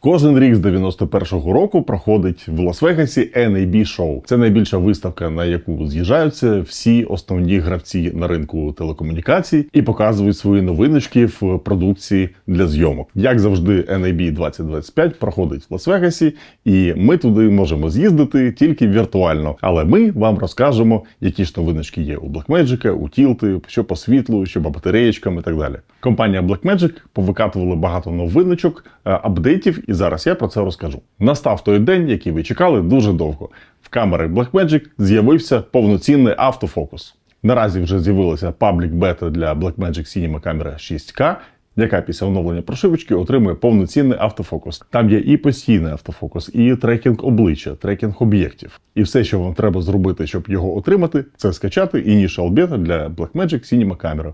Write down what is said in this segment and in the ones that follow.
Кожен рік з 91-го року проходить в Лас-Вегасі NAB Show. Це найбільша виставка, на яку з'їжджаються всі основні гравці на ринку телекомунікацій і показують свої новиночки в продукції для зйомок. Як завжди, NAB 2025 проходить в Лас-Вегасі, і ми туди можемо з'їздити тільки віртуально. Але ми вам розкажемо, які ж новиночки є у Blackmagic, у Тілти, що по світлу, що по батареєчкам і так далі. Компанія Blackmagic повикатувала багато новиночок, е, апдейтів, і зараз я про це розкажу. Настав той день, який ви чекали дуже довго. В камери Blackmagic з'явився повноцінний автофокус. Наразі вже з'явилася паблік бета для Blackmagic Cinema Camera 6K, яка після оновлення прошивочки отримує повноцінний автофокус. Там є і постійний автофокус, і трекінг обличчя, трекінг об'єктів. І все, що вам треба зробити, щоб його отримати, це скачати Initial Beta для Blackmagic Cinema Camera.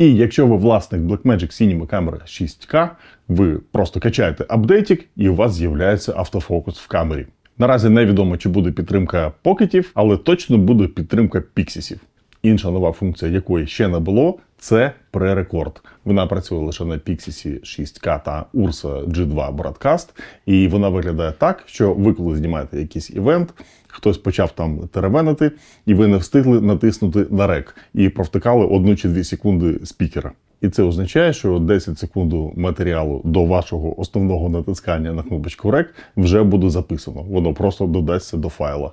І якщо ви власник Blackmagic Cinema Camera 6K, ви просто качаєте апдейтик, і у вас з'являється автофокус в камері. Наразі невідомо, чи буде підтримка покетів, але точно буде підтримка піксісів. Інша нова функція, якої ще не було, це пререкорд. Вона працює лише на Pixis 6K та Ursa G2 Broadcast, і вона виглядає так, що ви коли знімаєте якийсь івент, хтось почав там теревенити, і ви не встигли натиснути на рек і провтикали одну чи дві секунди спікера. І це означає, що 10 секунд матеріалу до вашого основного натискання на кнопочку REC вже буде записано. Воно просто додасться до файла.